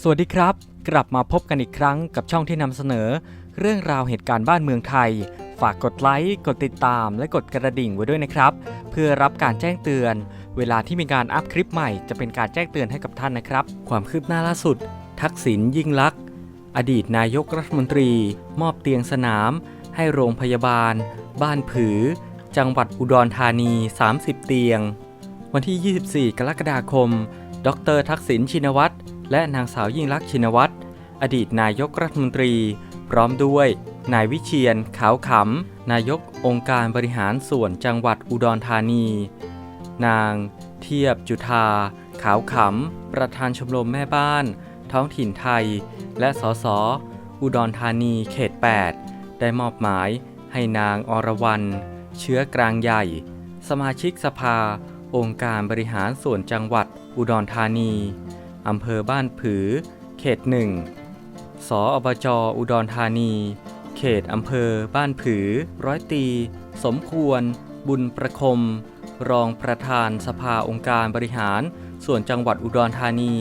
สวัสดีครับ กลับมาพบกันอีกครั้งกับช่องที่นำเสนอ เรื่องราวเหตุการณ์บ้านเมืองไทย ฝากกดไลค์กดติดตาม และกดกระดิ่งไว้ด้วยนะครับ เพื่อรับการแจ้งเตือน เวลาที่มีการอัพคลิปใหม่จะเป็นการแจ้งเตือนให้กับท่านนะครับ ความคืบหน้าล่าสุด ทักษิณยิ่งลักษณ์อดีตนายกรัฐมนตรี มอบเตียงสนาม ให้โรงพยาบาล บ้านผือ จังหวัดอุดรธานี 30 เตียง วันที่ 24 กรกฎาคม ดร ทักษิณชินวัตร และนางสาวยิ่งลักษณ์ชินวัตร อดีตนายกรัฐมนตรี พร้อมด้วย นายวิเชียนขาวขำ นายกองค์การบริหารส่วนจังหวัดอุดรธานี นาง เทียบจุธา ขาวขำ ประธานชมรมแม่บ้าน ท้องถิ่นไทย และสสอุดรธานีเขต 8 ได้มอบหมายให้นางอรวรรณเชื้อกลางใหญ่ สมาชิกสภา องค์การบริหารส่วนจังหวัดอุดรธานี อำเภอบ้านผือ เขตหนึ่งสอบจอุดรธานี เขตอำเภอบ้านผือ ร้อยตี สมควร บุญประคม รองประธานสภาองค์การบริหาร ส่วนจังหวัดอุดรธานี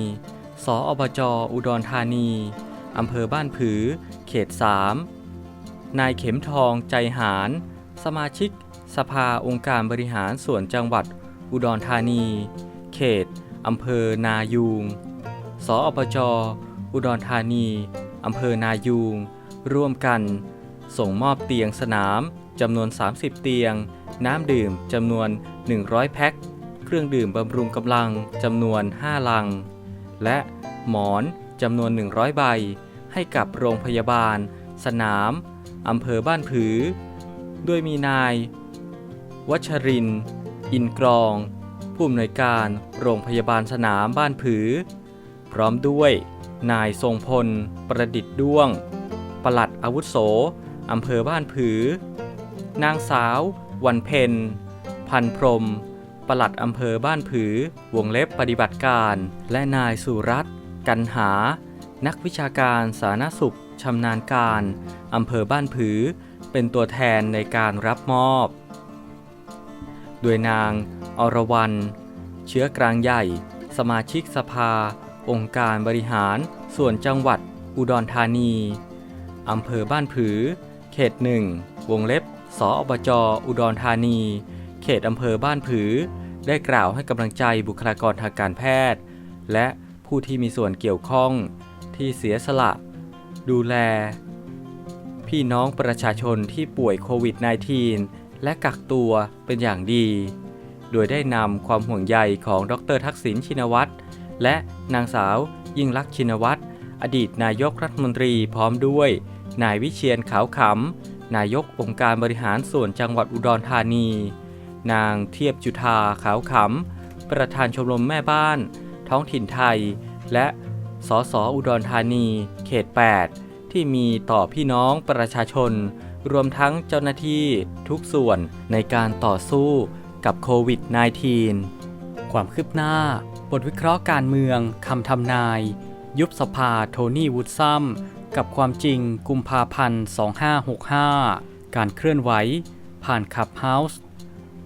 สอบจอุดรธานี อำเภอบ้านผือ เขต3นายเข็มทองใจหาร สมาชิก สภาองค์การบริหารส่วนจังหวัดอุดรธานี เขตอำเภอนายูง สอปจอุดรธานีอำเภอนายูง ร่วมกัน ส่งมอบเตียงสนามจำนวน 30 เตียง น้ำดื่มจำนวน 100 แพ็ค เครื่องดื่มบำรุงกำลังจำนวน 5 ลัง และหมอนจำนวน 100 ใบ ให้กับโรงพยาบาล สนามอำเภอบ้านผือ ด้วยมีนาย วัชริน อินกรอง ผู้อำนวยการโรงพยาบาลสนามบ้านผือ พร้อมด้วย นายทรงพล ประดิษฐ์ด้วง ปลัดอาวุโสอำเภอบ้านผือ นางสาว วันเพ็ญพันพรม ปลัดอำเภอบ้านผือ วงเล็บปฏิบัติการ และนายสุรัตน์กันหา นักวิชาการสาธารณสุขชำนาญการอำเภอบ้านผือ เป็นตัวแทนในการรับมอบ โดยนาง อรวรรณเชื้อกลางใหญ่ สมาชิกสภา องค์การบริหาร ส่วนจังหวัด อุดรธานีอำเภอบ้านผือ เขตหนึ่งวงเล็บสออบจ อุดรธานี เขตอำเภอบ้านผือ ได้กล่าวให้กำลังใจบุคลากรทางการแพทย์ และผู้ที่มีส่วนเกี่ยวข้องที่เสียสละ ดูแล พี่น้องประชาชนที่ป่วยโควิด -19 และกักตัวเป็นอย่างดี โดยได้นำความห่วงใยของดรทักษิณชินวัตร และนางสาว ยิ่งลักษณ์ชินวัตร อดีตนายกรัฐมนตรีพร้อมด้วย นายวิเชียนขาวขำ นายกองค์การบริหารส่วนจังหวัดอุดรธานี นางเทียบจุธาขาวขำ ประธานชมรมแม่บ้าน ท้องถิ่นไทย และสสอุดรธานี เขต 8 ที่มีต่อพี่น้องประชาชน รวมทั้งเจ้าหน้าที่ทุกส่วนในการต่อสู้กับโควิด -19 ความคืบหน้า บทวิเคราะห์การเมืองคำทำนาย ยุบสภาโทนี่วูดซัมกับความจริงกุมภาพันธ์ 2565 การเคลื่อนไหว ผ่านขับเฮาส์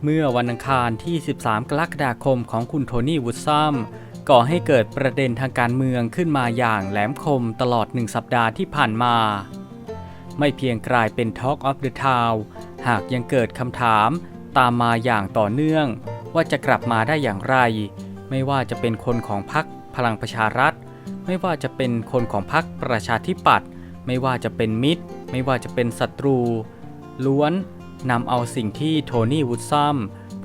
เมื่อวันอังคารที่ 13 กรกฎาคมของคุณโทนี่วูดซัมก่อให้เกิดประเด็นทางการเมืองขึ้นมาอย่างแหลมคมตลอดหนึ่งสัปดาห์ที่ผ่านมา ไม่เพียงกลายเป็น Talk of the Town หากยังเกิดคำถามตามมาอย่างต่อเนื่อง ว่าจะกลับมาได้อย่างไร ไม่ว่าจะเป็นคนของพรรคพลังประชารัฐ ไม่ว่าจะเป็นคนของพรรคประชาธิปัตย์ไม่ว่าจะเป็นมิตร ไม่ว่าจะเป็นศัตรู ล้วนนำเอาสิ่งที่โทนี่วูดซัม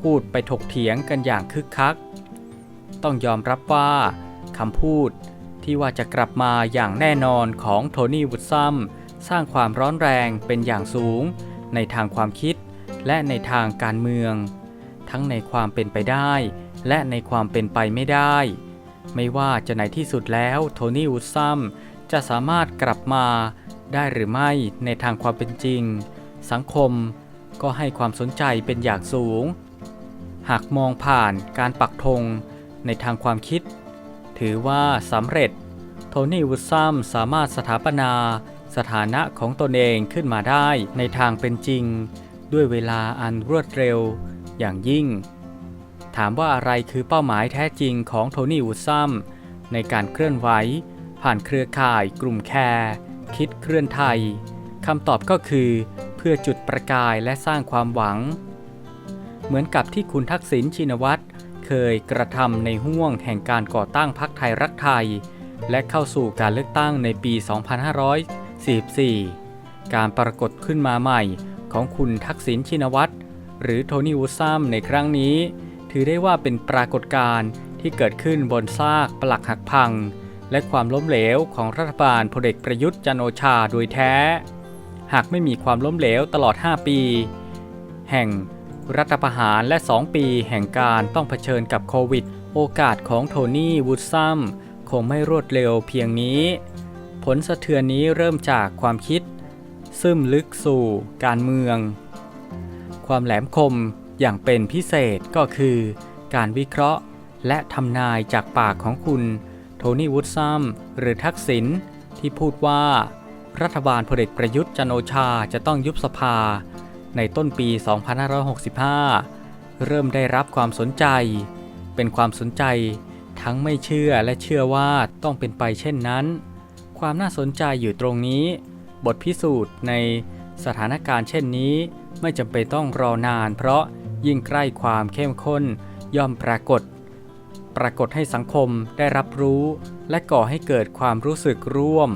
พูดไปถกเถียงกันอย่างคึกคัก ต้องยอมรับว่าคำพูดที่ว่าจะกลับมาอย่างแน่นอนของโทนี่วูดซัมสร้างความร้อนแรงเป็นอย่างสูง ในทางความคิดและในทางการเมือง ทั้งในความเป็นไปได้ และในความเป็นไปไม่ได้ ไม่ว่าจะในที่สุดแล้วโทนี่วูดซัมจะสามารถกลับมาได้หรือไม่ในทางความเป็นจริง สังคมก็ให้ความสนใจเป็นอย่างสูง หากมองผ่านการปักธงในทางความคิด ถือว่าสำเร็จ โทนี่วูดซัมสามารถสถาปนาสถานะของตนเองขึ้นมาได้ในทางเป็นจริง ด้วยเวลาอันรวดเร็วอย่างยิ่ง ถามว่าอะไรคือเป้าหมายแท้จริงของโทนี่วูซัมในการเคลื่อนไหว ผ่านเครือข่ายกลุ่มแคร์คิดเคลื่อนไทยคำตอบก็คือ เพื่อจุดประกายและสร้างความหวัง เหมือนกับที่คุณทักษิณชินวัตรเคยกระทำในห่วงแห่งการก่อตั้งพรรคไทยรักไทย และเข้าสู่การเลือกตั้งในปี 2544 การปรากฏขึ้นมาใหม่ของคุณทักษิณชินวัตรหรือโทนี่วูซัมในครั้งนี้ ถือได้ว่าเป็นปรากฏการณ์ที่เกิดขึ้นบนซากปลักหักพัง และความล้มเหลวของรัฐบาลพลเอกประยุทธ์จันโอชาโดยแท้ หากไม่มีความล้มเหลวตลอด 5 ปี แห่งรัฐประหารและ 2 ปีแห่งการต้องเผชิญกับโควิด โอกาสของโทนี่วูดซัมคงไม่รวดเร็วเพียงนี้ ผลสะเทือนนี้เริ่มจากความคิด ซึมลึกสู่การเมือง ความแหลมคม อย่างเป็นพิเศษก็คือ การวิเคราะห์ และทำนายจากปากของคุณ โทนี่วูดซัมหรือทักษิณที่พูดว่า รัฐบาลพลเอกประยุทธ์จันโอชาจะต้องยุบสภา ในต้นปี 2565 เริ่มได้รับความสนใจ เป็นความสนใจ ทั้งไม่เชื่อและเชื่อว่าต้องเป็นไปเช่นนั้น ความน่าสนใจอยู่ตรงนี้ บทพิสูจน์ในสถานการณ์เช่นนี้ไม่จำเป็นต้องรอนานเพราะ ยิ่งใกล้ความเข้มข้นย่อมปรากฏ ปรากฏให้สังคมได้รับรู้ และก่อให้เกิดความรู้สึกร่วม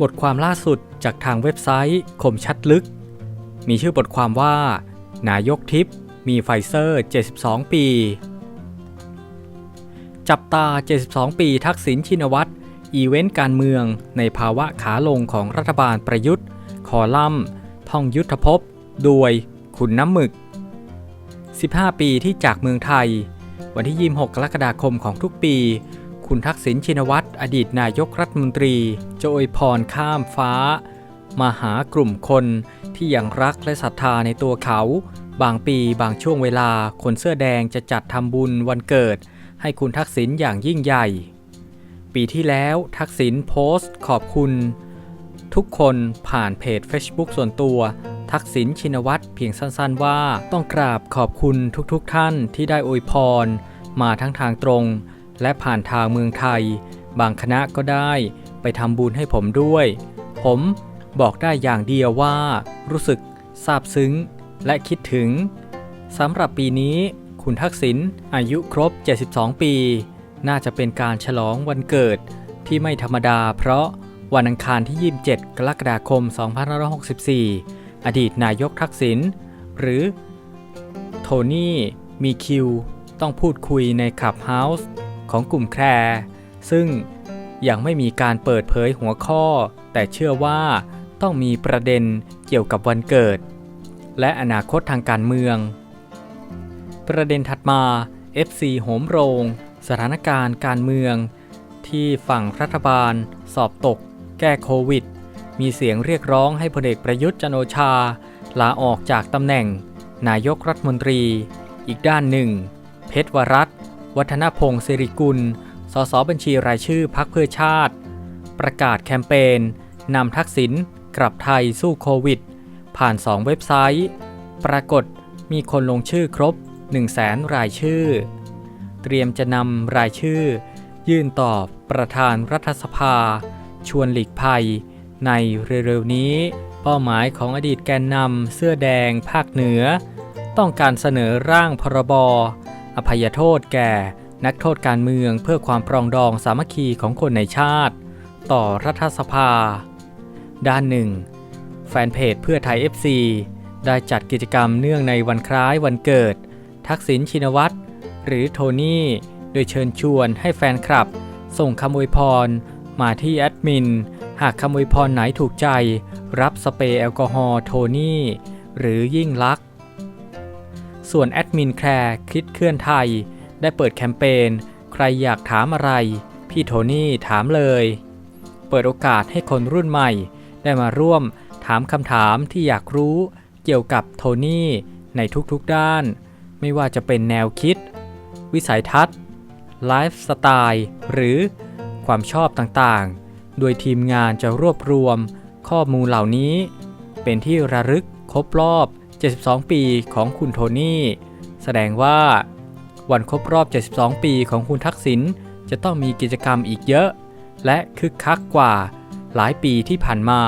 บทความล่าสุดจากทางเว็บไซต์คมชัดลึก มีชื่อบทความว่า นายกทิพย์มีไฟเซอร์ 72 ปี จับตา 72 ปีทักษิณชินวัตรอีเวนต์การเมืองในภาวะขาลงของรัฐบาลประยุทธ์ คอลัมน์ท่องยุทธภพ โดยขุนน้ำหมึก 15 ปีที่จากเมืองไทย วันที่ 26 กรกฎาคมของทุกปี คุณทักษิณชินวัตร อดีตนายกรัฐมนตรี จะอวยพรข้ามฟ้า มาหากลุ่มคนที่ยังรักและศรัทธาในตัวเขา บางปีบางช่วงเวลาคนเสื้อแดงจะจัดทำบุญวันเกิด ให้คุณทักษิณอย่างยิ่งใหญ่ ปีที่แล้วทักษิณโพสต์ขอบคุณ ทุกคนผ่านเพจ Facebook ส่วนตัว ทักษิณชินวัตรเพียงสั้นๆว่าต้องกราบขอบคุณทุกๆทท่านที่ได้อวยพร มาทั้งทางตรง และผ่านทางเมืองไทย บางคณะก็ได้ไปทำบุญให้ผมด้วย ผมบอกได้อย่างเดียวว่า รู้สึกซาบซึ้ง และคิดถึงสำหรับปีนี้คุณทักษิณอายุครบ 72 ปี น่าจะเป็นการฉลองวันเกิดที่ไม่ธรรมดา เพราะวันอังคารที่ 27 กรกฎาคม 2564 อดีตนายกทักษิณหรือโทนี่มีคิวต้องพูดคุยในคลับเฮาส์ของกลุ่มแคร์ซึ่งยังไม่มีการเปิดเผยหัวข้อ แต่เชื่อว่าต้องมีประเด็นเกี่ยวกับวันเกิด และอนาคตทางการเมือง ประเด็นถัดมา FC โหมโรง สถานการณ์การเมือง ที่ฝั่งรัฐบาล สอบตก แก้โควิด มีเสียงเรียกร้องให้พลเอกประยุทธ์จันโอชา ลาออกจากตำแหน่ง นายกรัฐมนตรี อีกด้านหนึ่ง เพชรวรัตวัฒนพงศ์สิริกุล สสบัญชีรายชื่อพักเพื่อชาติ ประกาศแคมเปญนำทักษิณกลับไทยสู้โควิด ผ่าน 2 เว็บไซต์ ปรากฏมีคนลงชื่อครบ 1 0 0 0 0แสนรายชื่อ เตรียมจะนำรายชื่อ ยื่นต่อประธานรัฐสภา ชวนหลีกภัย ในเร็วๆนี้ เป้าหมายของอดีตแกนนำเสื้อแดงภาคเหนือ ต้องการเสนอร่างพรบ อภัยโทษแก่ นักโทษการเมืองเพื่อความปรองดองสามัคคีของคนในชาติ ต่อรัฐสภา ด้านหนึ่ง แฟนเพจเพื่อไทย FC ได้จัดกิจกรรมเนื่องในวันคล้ายวันเกิด ทักษิณชินวัตรหรือโทนี่ โดยเชิญชวนให้แฟนคลับ ส่งคำอวยพร มาที่แอดมิน หากคำอวยพรไหนถูกใจ รับสเปรย์แอลกอฮอล์โทนี่ หรือยิ่งลักษณ์ส่วนแอดมินแคร์คิดเคลื่อนไทย ได้เปิดแคมเปญ ใครอยากถามอะไร พี่โทนี่ถามเลย เปิดโอกาสให้คนรุ่นใหม่ ได้มาร่วมถามคำถามที่อยากรู้เกี่ยวกับโทนี่ในทุกๆด้าน ไม่ว่าจะเป็นแนวคิด วิสัยทัศน์ ไลฟ์สไตล์ หรือ ความชอบต่างๆ โดยทีมงานจะรวบรวมข้อมูลเหล่านี้ เป็นที่ระลึกครบรอบ 72 ปีของคุณโทนี่ แสดงว่า วันครบรอบ 72 ปีของคุณทักษิณจะต้องมีกิจกรรมอีกเยอะ และคึกคักกว่าหลายปีที่ผ่านมา